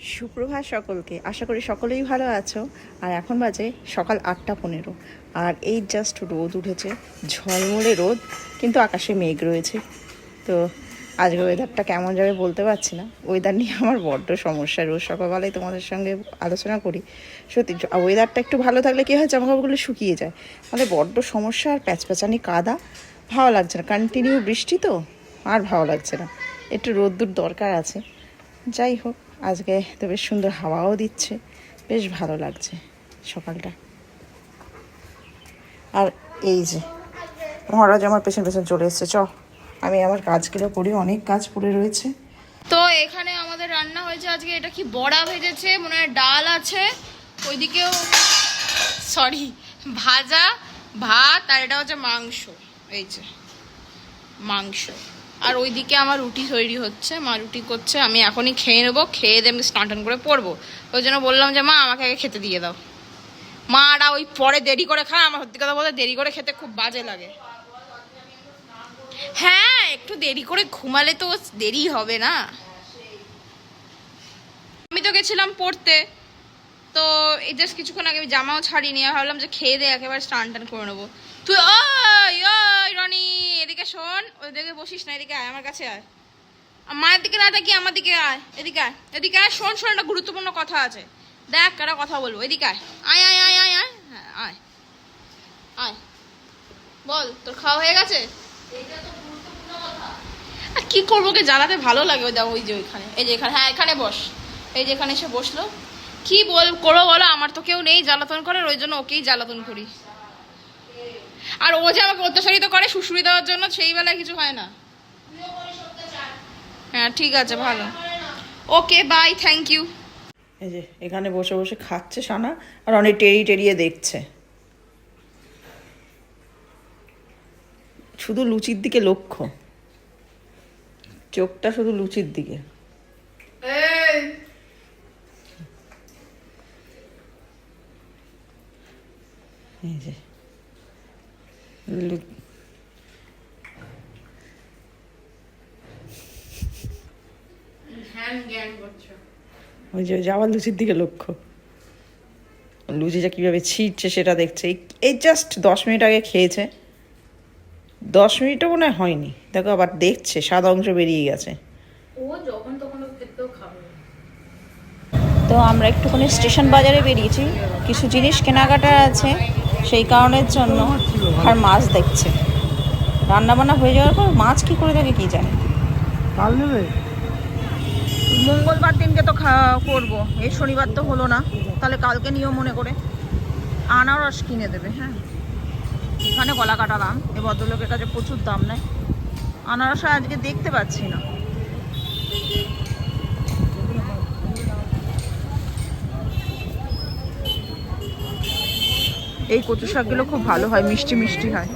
সুপ্রভাত সকলকে। আশা করি সকলেই ভালো আছো। আর এখন বাজে সকাল আটটা পনেরো। আর এই জাস্ট রোদ উঠেছে। ঝলমলে রোদ, কিন্তু আকাশে মেঘ রয়েছে। তো আজকে ওয়েদারটা কেমন যাবে বলতে পারছি না। ওয়েদার নিয়ে আমার বড্ড সমস্যা। রোজ সকালবেলায় তোমাদের সঙ্গে আলোচনা করি। সত্যি ওয়েদারটা একটু ভালো থাকলে কী হয়, জামাকাপড়গুলো শুকিয়ে যায়। তাহলে বড্ড সমস্যা আর প্যাচপ্যাচানি কাদা। ভালো লাগছে না। কন্টিনিউ বৃষ্টি তো? আর ভালো লাগছে না। একটু রোদ্দুর দরকার আছে। যাই হোক। আজকে তো বেশ সুন্দর হাওয়াও দিচ্ছে, বেশ ভালো লাগছে সকালটা। আর এই যে, মহারাজ আমার পেছন পেছন চলে এসছে চ আমি আমার কাজগুলো করি, অনেক কাজ পড়ে রয়েছে। তো এখানে আমাদের রান্না হয়েছে আজকে, এটা কি বড়া ভেজেছে? মনে হয় ডাল আছে। ওইদিকেও সরি, ভাজা, ভাত, আর এটা হচ্ছে মাংস। এই যে, মাংস। আর ওইদিকে আমার রুটি তৈরি হচ্ছে, মা রুটি করছে, আমি এখনই খেয়ে নেব, খেয়ে দিয়ে আমি স্নান করে পড়ব। ওই জন্য বললাম যে, মা, আমাকে আগে খেতে দিয়ে দাও। মারা ওই পরে দেরি করে খায়, আমার সত্যি কথা বলতে দেরি করে খেতে খুব বাজে লাগে। হ্যাঁ একটু দেরি করে ঘুমালে তো দেরি হবে না। আমি তো গেছিলাম পড়তে। তো এই জাস্ট কিছুক্ষণ আগে আমি জামাও ছাড়িনি আর ভাবলাম যে খেয়ে দে একেবারে স্নান টান করে নেব। তুই ওই ওই রনি এদিকে শোন ওইদিকে বসিস না এদিকে আয় আমার কাছে আয়। মায়ের দিকে না তাকিয়ে আমার দিকে আয় এদিকে আয় এদিকে আয় শোন শোন একটা গুরুত্বপূর্ণ কথা আছে। দেখ একটা কথা বলব এদিকে আয়। আয় আয় আয় আয় আয়। হ্যাঁ আয়। আয়। বল তোর খাওয়া হয়ে গেছে? আর কি করব ওকে জ্বালাতে ভালো লাগে ওই দেখো ওই যে ওইখানে। এই যে এখানে হ্যাঁ এখানে বস। এই যে এখানে এসে বসল। কি বল, করো বলো, আমার তো কেউ নেই জ্বালাতন করে ওই জন্য ওকেই জ্বালাতন করি। আর ও যে আমাকে অত্যাচারিত করে শুশুরি দেওয়ার জন্য, সেই বেলায় কিছু হয় না। হ্যাঁ ঠিক আছে, ভালো। ওকে বাই থ্যাংক ইউ এই যে, এখানে বসে বসে খাচ্ছে সানা, আর অনেক টেরি টেরিয়ে দেখছে। শুধু লুচির দিকে লক্ষ্য। চোখটা শুধু লুচির দিকে। এই যে। লু- ওই যে ওই যে লুচির দিকে লক্ষ্য। লুচিটা কীভাবে ছিটছে সেটা দেখছে। এই- এই জাস্ট দশ মিনিট আগে খেয়েছে। দশ মিনিটও মনে হয়নি। দেখো আবার দেখছে সাদা অংশ বেরিয়ে গেছে। তো আমরা একটুখানি স্টেশন বাজারে বেরিয়েছি। কিছু জিনিস কেনাকাটা আছে। সেই কারণের জন্য আর মাছ দেখছে। রান্না বান্না হয়ে যাওয়ার পর মাছ কি করে থাকে কি জানে? কাল নেবে? মঙ্গলবার দিনকে তো করব। এই শনিবার তো হলো না। তাহলে কালকে নিয়েও মনে করে। আনারস কিনে দেবে হ্যাঁ। এখানে গলা কাটা দাম এই ভদ্রলোকের কাছে প্রচুর দাম নেয়। আনারস আজকে দেখতে পাচ্ছি না। এই কচু শাকগুলো খুব ভালো হয়, মিষ্টি মিষ্টি হয়।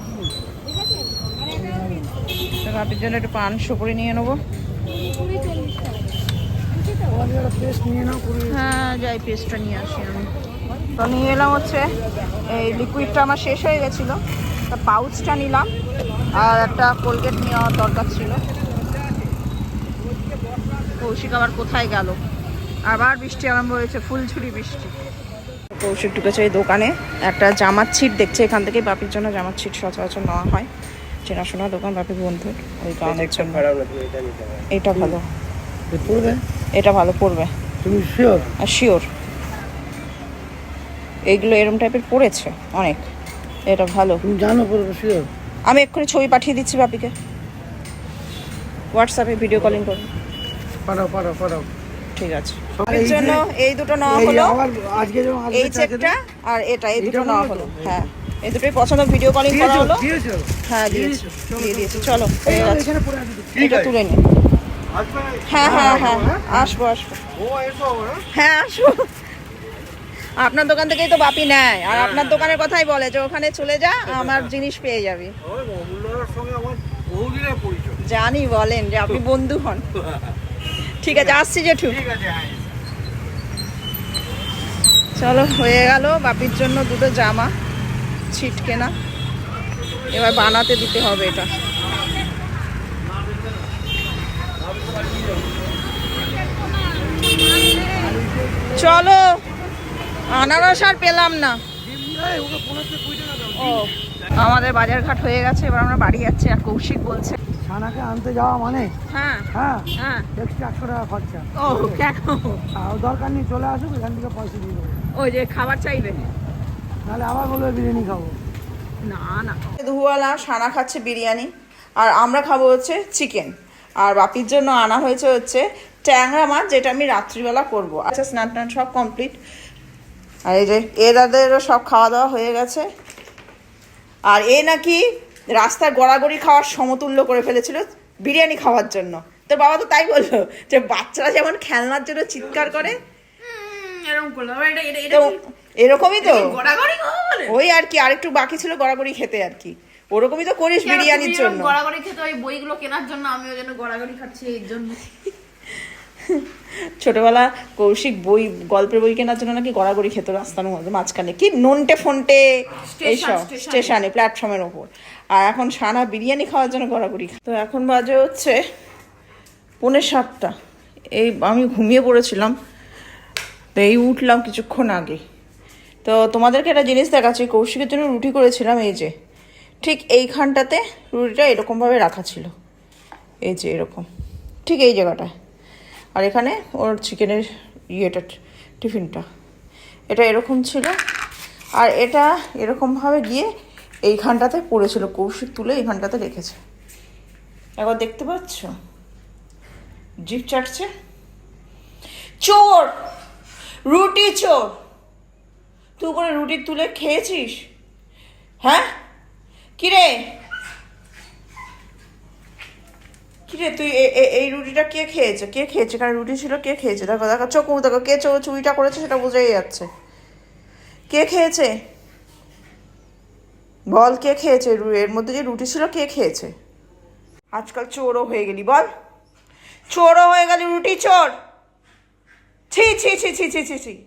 রাতের জন্য একটু পান সুপুরি নিয়ে নেব। করে হ্যাঁ যাই, পেস্টটা নিয়ে আসি আমি। তো নিয়ে এলাম হচ্ছে, এই লিকুইডটা আমার শেষ হয়ে গেছিল। তা পাউচটা নিলাম, আর একটা কোলগেট দরকার ছিল। কৌশিক আবার কোথায় গেল? আবার বৃষ্টি আরম্ভ হয়েছে, ফুলঝুরি বৃষ্টি। কৌশিক ঢুকেছে এই দোকানে। একটা জামার ছিট দেখছে এখান থেকে বাপির জন্য জামার ছিট সচরাচর নেওয়া হয়। চেনাশোনা দোকান বাপির বন্ধুর ওই কারণের জন্য। এটা ভালো। এটা ভালো পড়বে। তুমি শিওর আর শিওর এইগুলো এরম টাইপের পড়েছে অনেক। এটা ভালো। তুমি জানো পড়বে শিওর আমি এক্ষুনি ছবি পাঠিয়ে দিচ্ছি বাপিকে। হোয়াটসঅ্যাপে ভিডিও কলিং করে। পাঠাও পাঠাও পাঠাও। ঠিক আছে। এর জন্য এই দুটো নেওয়া হলো। এই চেকটা আর এটা এই দুটো নেওয়া হলো। হ্যাঁ। এই দুটোই পছন্দ ভিডিও কলিং করা হলো। হ্যাঁ দিয়েছি দিয়ে দিয়েছি চলো হয়ে। এটা তুলে নি। হ্যাঁ হ্যাঁ হ্যাঁ আসব আসব হ্যাঁ। আসব। আপনার দোকান থেকেই তো বাপি নেয়। আর আপনার দোকানের কথাই বলে যে ওখানে চলে যা আমার জিনিস পেয়ে যাবি। জানি বলেন যে আপনি বন্ধু হন। ঠিক আছে আসছি জেঠু। চলো হয়ে গেল। বাপির জন্য দুটো জামা ছিট কেনা। এবার বানাতে দিতে হবে এটা। চলো আনারস আর পেলাম না। ও আমাদের বাজারঘাট হয়ে গেছে এবার আমরা বাড়ি যাচ্ছি আর কৌশিক বলছে ছানাকে আনতে যাওয়া মানে? হ্যাঁ। হ্যাঁ? হ্যাঁ। একশো টাকা খরচা। ও কেন? দরকার নেই চলে আসুক এখান থেকে পয়সা দিয়ে দেবো। ওই যে খাবার চাইবে? নাহলে আবার বলবে বিরিয়ানি খাব। না না। ধুয়ালা সানা খাচ্ছে বিরিয়ানি আর আমরা খাব হচ্ছে চিকেন। আর বাপির জন্য আনা হয়েছে হচ্ছে ট্যাংরা মাছ যেটা আমি রাত্রিবেলা করব। আচ্ছা স্নান টান সব কমপ্লিট। আর এই যে এরাদেরও সব খাওয়া দাওয়া হয়ে গেছে। আর এ নাকি রাস্তায় গড়াগড়ি খাওয়ার সমতুল্য করে ফেলেছিল বিরিয়ানি খাওয়ার জন্য। তোর বাবা তো তাই বলল যে বাচ্চারা যেমন খেলনার জন্য চিৎকার করে এরকমই তো। ওই আর কি আরেকটু বাকি ছিল গড়াগড়ি খেতে আর কি। ওরকমই তো করিস বিরিয়ানির জন্য। গড়াগড়ি খেতে ওই বইগুলো কেনার জন্য আমি ওই জন্য গড়াগড়ি খাচ্ছি এর জন্য। ছোটবেলা কৌশিক বই গল্পের বই কেনার জন্য নাকি গড়াগড়ি খেত রাস্তার মধ্যে মাঝখানে। কি? নন্টে ফন্টে এইসব স্টেশনে। স্টেশনে প্ল্যাটফর্মের ওপর। আর এখন সানা বিরিয়ানি খাওয়ার জন্য গড়াগড়ি তো এখন বাজে হচ্ছে পৌনে সাতটা। এই আমি ঘুমিয়ে পড়েছিলাম তো এই উঠলাম কিছুক্ষণ আগে। তো তোমাদেরকে একটা জিনিস দেখাচ্ছি কৌশিকের জন্য রুটি করেছিলাম এই যে। ঠিক এইখানটাতে রুটিটা এরকমভাবে রাখা ছিল। এই যে এরকম। ঠিক এই জায়গাটায়। আর এখানে ওর চিকেনের ইয়েটা, টিফিনটা। এটা এরকম ছিল। আর এটা এরকমভাবে গিয়ে এইখানটাতে পড়েছিল, কৌশিক তুলে এইখানটাতে রেখেছে। একবার দেখতে পাচ্ছ? জিপ চাটছে। চোর! রুটি চোর! তুই করে রুটি তুলে খেয়েছিস? হ্যাঁ? কিরে? কিরে, তুই এই রুটিটা কে খেয়েছে? কে খেয়েছে? কারণ রুটি ছিল কে খেয়েছে? দেখো দেখো, চোখ দেখো, কে চো- চুরিটা করেছে সেটা বোঝাই যাচ্ছে। কে খেয়েছে? বল, কে খেয়েছে? এর মধ্যে যে রুটি ছিল কে খেয়েছে? আজকাল চোরও হয়ে গেলি, বল। চোরও হয়ে গেলি, রুটি চোর। ছি ছি ছি ছি ছি ছি ছি।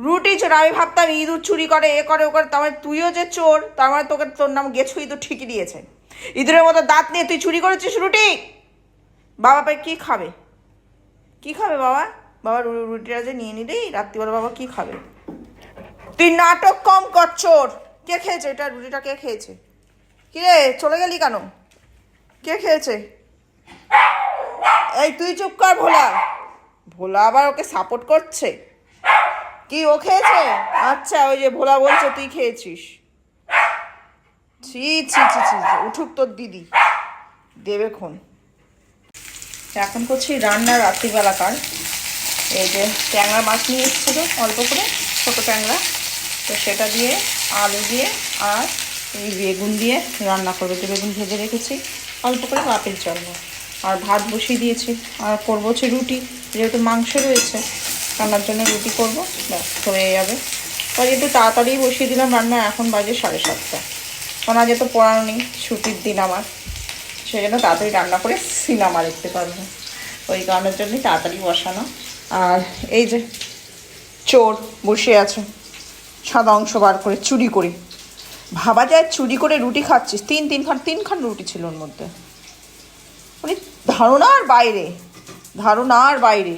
রুটি চোর, আমি ভাবতাম ইঁদুর চুরি করে, এ করে, ও করে। তার মানে তুইও যে চোর, তার মানে তোকে, তোর নাম গেছু ইঁদুর ঠিকই দিয়েছে। ইঁদুরের মতো দাঁত নিয়ে তুই চুরি করেছিস, রুটি? বাবা পাই কি খাবে? কি খাবে বাবা? বাবা রুটিটা যে নিয়ে নিলি রাত্রিবেলা বাবা কি খাবে? তুই নাটক কম কর, চোর! কে খেয়েছে এটা? রুটিটা কে খেয়েছে? কিরে চলে গেলি কেন? কে খেয়েছে? এই তুই চুপ কর ভোলা। ভোলা আবার ওকে সাপোর্ট করছে? কি, ও খেয়েছে? আচ্ছা ওই যে ভোলা বলছে তুই খেয়েছিস। ছি ছি ছি ছি উঠুক তোর দিদি। দেবে খন। এখন করছি রান্না রাত্রিবেলাকার এই যে ট্যাংরা মাছ নিয়ে এসেছিল, অল্প করে, ছোটো ট্যাংরা। তো সেটা দিয়ে, আলু দিয়ে আর এই বেগুন দিয়ে রান্না করবে। তো বেগুন ভেজে রেখেছি, অল্প করে বাপের জন্য আর ভাত বসিয়ে দিয়েছি। আর করব হচ্ছে রুটি, যেহেতু মাংস রয়েছে, রান্নার জন্য রুটি করব, ব্যাস, হয়ে যাবে। তাই একটু তাড়াতাড়ি বসিয়ে দিলাম রান্না, এখন বাজে সাড়ে সাতটা। কারণ আজ তো পড়ানো নেই, ছুটির দিন আমার, সেই জন্য তাড়াতাড়ি রান্না করে সিনেমা দেখতে পারব। ওই কারণের জন্যই তাড়াতাড়ি বসানো। আর এই যে চোর বসে আছে, সাদা অংশ বার করে চুরি করে। ভাবা যায় চুরি করে রুটি খাচ্ছিস, তিন তিনখান তিনখান রুটি ছিল ওর মধ্যে। মানে ধারণার বাইরে ধারণার বাইরে।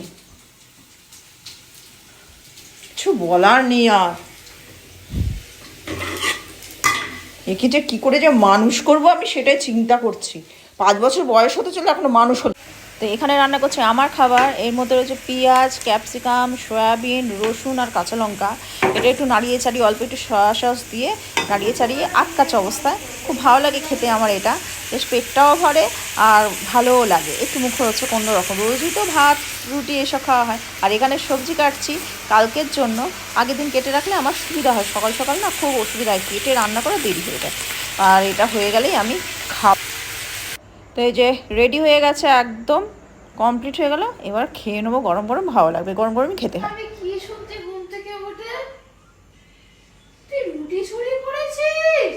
কিছু বলার নেই আর। একে যে কি করে যে মানুষ করব আমি সেটাই চিন্তা করছি। পাঁচ বছর বয়স হতে চলে এখনও মানুষ হলো। তো এখানে রান্না করছে আমার খাবার। এর মধ্যে রয়েছে পেঁয়াজ, ক্যাপসিকাম, সয়াবিন, রসুন আর কাঁচা লঙ্কা। এটা একটু নাড়িয়ে চাড়িয়ে অল্প একটু সয়া সস দিয়ে নাড়িয়ে চাড়িয়ে আটকাচা অবস্থায়। খুব ভালো লাগে খেতে আমার এটা। বেশ পেটটাও ভরে আর ভালোও লাগে। একটু মুখ হচ্ছে কোনো রকম। রোজই তো ভাত, রুটি এসব খাওয়া হয়। আর এখানে সবজি কাটছি কালকের জন্য। আগের দিন কেটে রাখলে আমার সুবিধা হয়। সকাল সকাল না খুব অসুবিধা হয়। কেটে রান্না করে দেরি হয়ে যায়। আর এটা হয়ে গেলেই আমি খাব। তো এই যে রেডি হয়ে গেছে একদম কমপ্লিট হয়ে গেল। এবার খেয়ে নেব গরম গরম ভালো লাগবে গরম গরমই খেতে হয়। আমি কি শুনতে ঘুম থেকে উঠে? তুই রুটি চুরি করেছিস?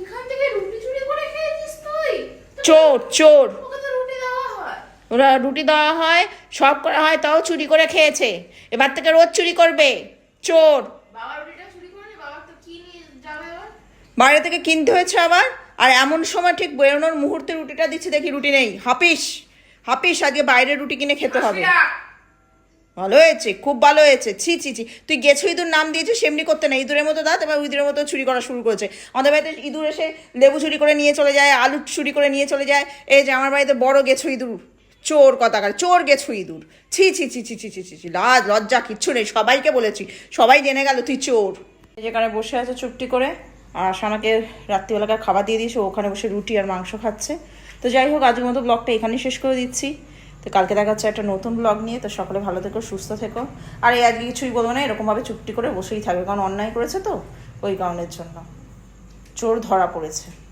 এখান থেকে রুটি চুরি করে খেয়েছিস তুই? চোর চোর। ওকে তো রুটি দেওয়া হয়। ওরা রুটি দেওয়া হয় সব করা হয় তাও চুরি করে খেয়েছে। এবার থেকে রোজ চুরি করবে। চোর। বাইরে থেকে কিনতে হয়েছে আবার? আর এমন সময় ঠিক বেরোনোর মুহূর্তে রুটিটা দিচ্ছে দেখি রুটি নেই। হাপিস হাপিস আজকে বাইরে রুটি কিনে খেতে হবে। ভালো হয়েছে খুব ভালো হয়েছে। ছি ছি ছি। তুই গেছো ইঁদুর নাম দিয়েছিস সেমনি করতে না ইঁদুরের মতো দাঁত এবার ইঁদুরের মতো চুরি করা শুরু করেছে। আমাদের বাড়িতে ইঁদুর এসে লেবু চুরি করে নিয়ে চলে যায় আলু চুরি করে নিয়ে চলে যায়। এই যে আমার বাড়িতে বড় গেছো ইঁদুর চোর কথাকার চোর গেছো ইঁদুর। ছি ছি ছি ছি ছি ছি ছি ছি লাজ লজ্জা কিচ্ছু নেই। সবাইকে বলেছি সবাই জেনে গেল তুই চোর। এই যেখানে বসে আছে চুপটি করে। আর সানাকে রাত্রিবেলাকার খাবার দিয়ে দিয়েছে ওখানে বসে রুটি আর মাংস খাচ্ছে। তো যাই হোক, আজকের মতো ব্লগটা এখানেই শেষ করে দিচ্ছি। তো কালকে দেখা যাচ্ছে একটা নতুন ব্লগ নিয়ে, তো সকলে ভালো থেকো, সুস্থ থেকো। আর এই আজকে কিছুই বলব না, এরকমভাবে চুপটি করে বসেই থাকবে, কারণ অন্যায় করেছে তো, ওই কারণের জন্য। চোর ধরা পড়েছে।